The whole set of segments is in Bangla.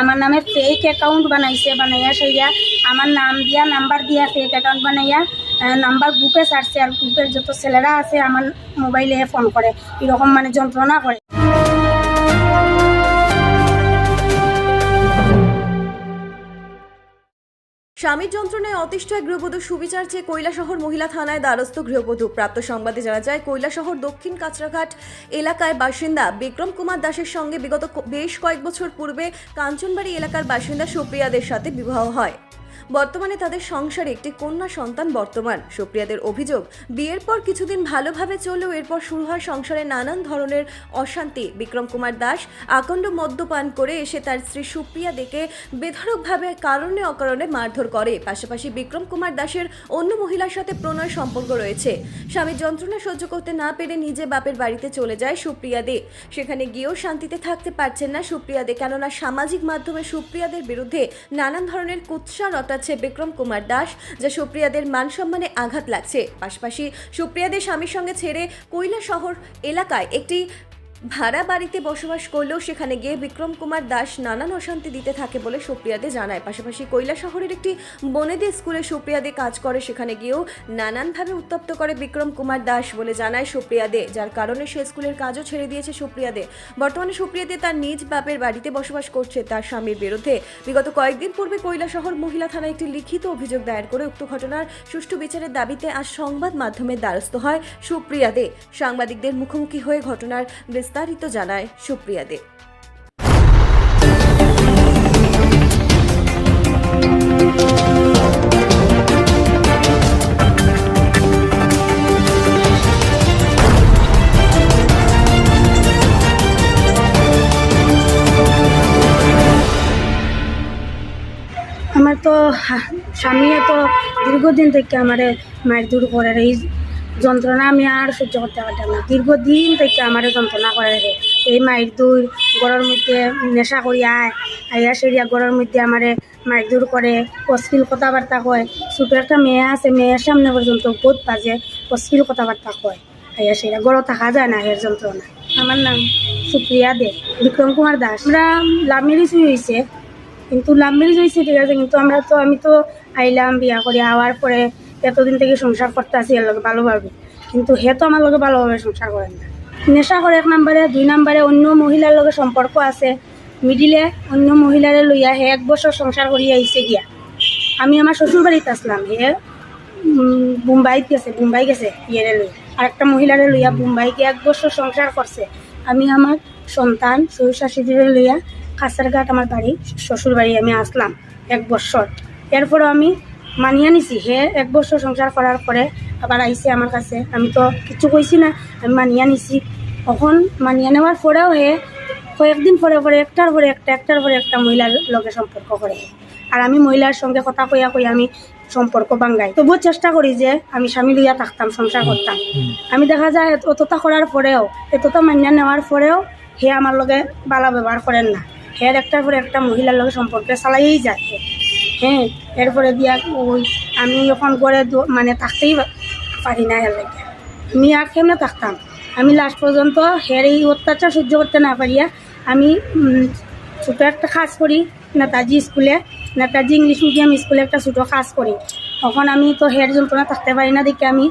আমার নামে ফেক অ্যাকাউন্ট বানাইছে, বানাইয়া সেইয়া আমার নাম দিয়া নাম্বার দিয়া ফেক অ্যাকাউন্ট বানাইয়া নাম্বার গ্রুপে ছাড়ছে আর গ্রুপের যত ছেলেরা আছে আমার মোবাইলে ফোন করে। এরকম মানে যন্ত্রণা করে। স্বামীর যন্ত্রণায় অতিষ্ঠ এক গৃহবধূ সুবিচার চেয়ে কৈলাসহর মহিলা থানায় দ্বারস্থ গৃহবধূ। প্রাপ্ত সংবাদে জানা যায়, কৈলাসহর দক্ষিণ কাঁচরাঘাট এলাকায় বাসিন্দা বিক্রম কুমার দাসের সঙ্গে বিগত বেশ কয়েক বছর পূর্বে কাঞ্চনবাড়ি এলাকার বাসিন্দা সুপ্রিয়াদের সাথে বিবাহ হয়। বর্তমানে তাদের সংসারে একটি কন্যা সন্তান বর্তমান। সুপ্রিয়াদের অভিযোগ, বিয়ের পর কিছুদিন ভালোভাবে চললেও এরপর শুরু হয় সংসারে নানান ধরনের অশান্তি। বিক্রম কুমার দাস আকণ্ড মদ্যপান করে এসে তার স্ত্রী সুপ্রিয়া দেখে বেধড়কভাবে কারণে অকারণে মারধর করে। পাশাপাশি বিক্রম কুমার দাসের অন্য মহিলার সাথে প্রণয় সম্পর্ক রয়েছে। স্বামীর যন্ত্রণা সহ্য করতে না পেরে নিজে বাপের বাড়িতে চলে যায় সুপ্রিয়া দে। সেখানে গিয়েও শান্তিতে থাকতে পারছেন না সুপ্রিয়া দে, কেননা সামাজিক মাধ্যমে সুপ্রিয়াদের বিরুদ্ধে নানান ধরনের কুৎসা রটাচ্ছে বিক্রম কুমার দাস, যা সুপ্রিয়াদের মান সম্মানে আঘাত লাগছে। পাশাপাশি সুপ্রিয়াদের স্বামীর সঙ্গে ছেড়ে কৈলা শহর এলাকায় একটি ভাড়া বাড়িতে বসবাস করলেও সেখানে গিয়ে বিক্রম কুমার দাস নানান অশান্তি দিতে থাকে বলে সুপ্রিয়াদে জানায়। পাশাপাশি কৈলা শহরের একটি বনেদি স্কুলে সুপ্রিয়াদে কাজ করে, সেখানে গিয়েও নানানভাবে উত্তপ্ত করে বিক্রম কুমার দাস বলে জানায় সুপ্রিয়াদে যার কারণে সে স্কুলের কাজও ছেড়ে দিয়েছে সুপ্রিয়াদে বর্তমানে সুপ্রিয়াদে তার নিজ বাপের বাড়িতে বসবাস করছে। তার স্বামীর বিরুদ্ধে বিগত কয়েকদিন পূর্বে কৈলা শহর মহিলা থানায় একটি লিখিত অভিযোগ দায়ের করে উক্ত ঘটনার সুষ্ঠু বিচারের দাবিতে আজ সংবাদ মাধ্যমের দ্বারস্থ হয় সুপ্রিয়া দে। সাংবাদিকদের মুখোমুখি হয়ে ঘটনার বিস্তারিত জানায় সুপ্রিয়া দে আমার তো স্বামী তো দীর্ঘদিন থেকে আমার মায়ের দূর করে এই যন্ত্রণা আমি আর সহ্য করতে পারতাম না। দীর্ঘদিন থেকে আমার যন্ত্রণা করে রে এই মায়ের দূর গড়ের মধ্যে নেশা করি আয় আইয়া সেরিয়া গড়ের মধ্যে আমারে মায়ের দূর করে, অশ্লীল কথাবার্তা কয়। ছোটো একটা মেয়ে আছে, মেয়ের সামনে পর্যন্ত বহুত বাজে অশ্লীল কথাবার্তা কয়। আইয়া সেরিয়া গড় থাকা যায় না এর যন্ত্রণা। আমার নাম সুপ্রিয়া দে, বিক্রম কুমার দাস। আমরা লাভ ম্যারেজ হয়েছে, কিন্তু লাভ হয়েছে ঠিক আছে, কিন্তু আমরা তো, আমি তো আইলাম বিয়া করে আওয়ার পরে এতদিন থেকে সংসার করতে আসি এর লগে ভালোভাবে কিন্তু হে তো আমার লগে ভালোভাবে সংসার করেন না। নেশা করে এক নম্বরে, দুই নম্বরে অন্য মহিলার লগে সম্পর্ক আছে। মিডিলে অন্য মহিলারে লইয়া হে এক বছর সংসার করিয়া আইসে গিয়া। আমি আমার শ্বশুর বাড়িতে আসলাম, হে মুম্বাইত গেছে মুম্বাই গেছে ইয়েরে লই আর একটা মহিলারে লইয়া মুম্বাই গিয়ে এক বছর সংসার করছে। আমি আমার সন্তান শ্বশুর শাশুড়িরে লইয়া কাছারঘাট আমার বাড়ি শ্বশুর বাড়ি আমি আসলাম এক বছর। এরপরও আমি মানিয়ে নিছি। হে এক বছর সংসার করার পরে আবার আইসে আমার কাছে। আমি তো কিছু কইছি না, আমি মানিয়ে নিছি। তখন মানিয়ে নেওয়ার পরেও হে কয়েকদিন পরে পরে একটার পরে একটা একটার পরে একটা মহিলার লগে সম্পর্ক করে আর আমি মহিলার সঙ্গে কথা কইয়া কইয়া আমি সম্পর্ক বাঙ্গাই তবুও চেষ্টা করি যে আমি স্বামী লইয়া থাকতাম সংসার করতাম আমি দেখা যায় অতটা করার পরেও এতটা মান্য নেওয়ার পরেও হে আমার লগে বালা ব্যবহার করেন না। হের একটার পরে একটা মহিলার লগে সম্পর্কে চালাইয়েই যায়। হ্যাঁ এরপরে দিয়া ওই আমি যখন করে মানে থাকতেই পারি না এর লাগে আমি আর কেমনে থাকতাম? আমি লাস্ট পর্যন্ত হের এই অত্যাচার সহ্য করতে না পারিয়া আমি ছোটো একটা কাজ করি, নেতাজি স্কুলে। নেতাজি ইংলিশ মিডিয়াম স্কুলে একটা ছোটো কাজ করি। তখন আমি তো হের যন্ত্রণা থাকতে পারি না দেখে আমি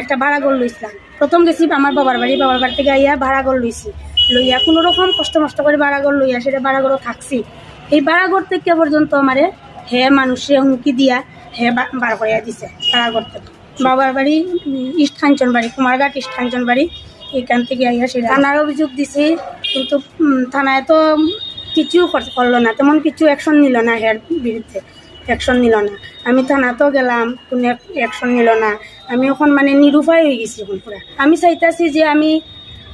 একটা ভাড়া ঘর লইছিলাম। প্রথম গেছি আমার বাবার বাড়ি বাবার বাড়ি থেকে আইয়া ভাড়া ঘর লইছি। লইয়া কোনো রকম কষ্ট মষ্ট করে ভাড়া ঘর লইয়া সেটা ভাড়া ঘরও থাকছি। এই ভাড়া ঘর থেকে পর্যন্ত আমারে হে মানুষে হুমকি দিয়া হে বার করিয়া দিছে ভাড়া ঘর থেকে। বাবার বাড়ি ইস্ট কাঞ্চন বাড়ি কুমারঘাট ইস্ট বাড়ি এইখান থেকে আইয়া সেটা থানার অভিযোগ দিছি, কিন্তু থানায় তো কিছু কর- করল না, তেমন কিছু অ্যাকশন নিল না হের বিরুদ্ধে অ্যাকশন নিল না। আমি থানাতেও গেলাম, কোনো অ্যাকশন নিল না। আমি এখন মানে নিরুপায় হয়ে গেছি এখন পুরা। আমি চাইতাছি যে আমি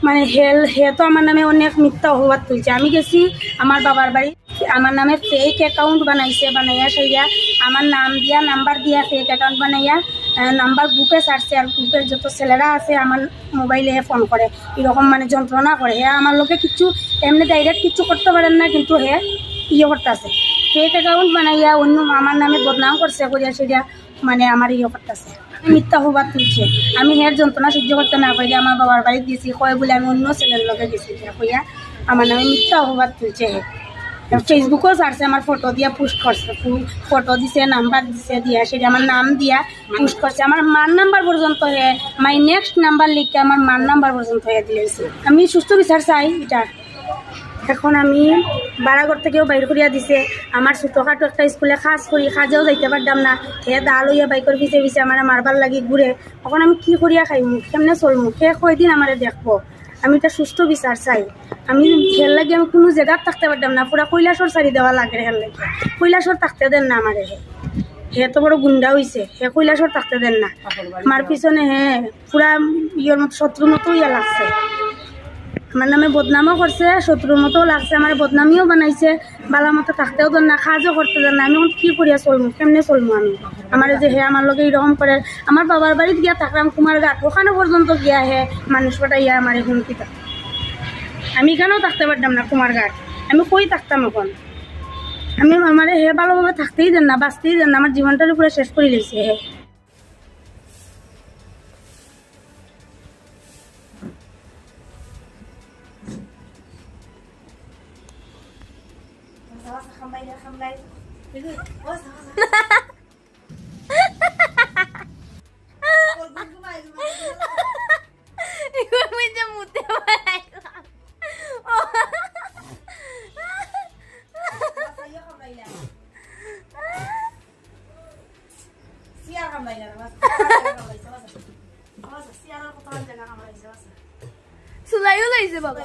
মানে হেল হে তো আমার নামে অনেক মিথ্যা অপবাদ তুলছে। আমি গেছি আমার বাবার বাড়ি আমার নামে ফেক অ্যাকাউন্ট বানাইছে, বানাইয়া সেইয়া আমার নাম দিয়া নাম্বার দিয়া ফেক অ্যাকাউন্ট বানাইয়া নাম্বার গ্রুপে ছাড়ছে আর গ্রুপের যত ছেলেরা আছে আমার মোবাইলে ফোন করে। এরকম মানে যন্ত্রণা করে। হে, আমার লোকে কিছু এমনি ডাইরেক্ট কিছু করতে পারেন না, কিন্তু হে ইয়ে করতেছে। ফেক অ্যাকাউন্ট বানাইয়া অন্য আমার নামে বদনাম করছে, করিয়া সেটা মানে আমার ইয়ে করতেছে। মিথ্যা হবার তুলছে। আমি হের যন্ত্রণা সহ্য করতে না পারি, আমার বাবার বাড়ি গেছি, কয় বলে আমি অন্য ছেলের লগে গেছি, কইয়া আমার নামে মিথ্যা হবার তুলছে হে। ফেসবুকও ছাড়ছে, আমার ফটো দিয়া পোস্ট করছে। ফটো দিছে নাম্বার দিছে, দিয়া সেটা আমার নাম দিয়া পোস্ট করছে। আমার মার নাম্বার পর্যন্ত হে মাই নেক্সট নাম্বার লিখে আমার মার নাম্বার পর্যন্ত হয়ে দিয়েছে আমি সুস্থ বিচার চাই এটা। এখন আমি বারাগর থেকেও বাইর করিয়া দিছে। আমার ছোটোখাটো একটা স্কুলে কাজ করি, কাজেও যাইতে পারতাম না। হে দা লইয়া বাইকর পিছে পিছে আমার মারবার লাগি ঘুরে। এখন আমি কি করিয়া খাইমু? কেমনে চলমু? সে কয়দিন আমারে দেখব? আমি এটা সুস্থ বিচার চাই। আমি হের লাগে আমি কোনো জায়গাত থাকতে পারতাম না, পুরা কৈলাসর সারি দেওয়া লাগে হের লাগে। কৈলাসর থাকতে দেন না আমারে হে তো বড় গুন্ডা হইছে হে কৈলাসর থাকতে দেন না। আমার পিছনে হে পুরা ইয়ের মতো শত্রুর মতো ইয়া লাগছে। আমার নামে বদনামও করছে শত্রুর মতো লাগছে আমার বদনামিও বানাইছে। বালা মতো থাকতেও দেন না কাজও করতে দেন না। আমি এখন কি করিয়া চলমু, কেমনে চলমু আমি? আমার যে হে আমার লগে এরকম করে আমার বাবার বাড়িতে গিয়া থাকলাম কুমার ঘাট, ওখানে পর্যন্ত গিয়া হে মানুষ ইয়া আমার হুমকি দেয়। আমি এখানেও থাকতে পারতাম না কুমার ঘাট। আমি কই থাকতাম এখন? আমি আমার হে ভালোভাবে থাকতেই দেন না বাঁচতেই দেন না আমার জীবনটার উপরে শেষ করে দিয়েছে হে। Igual লাইছে বাবা।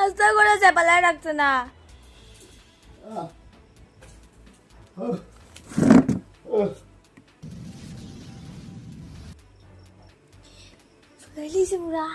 আস্তে করে চেপালায় রাখছে না। गली से बुरा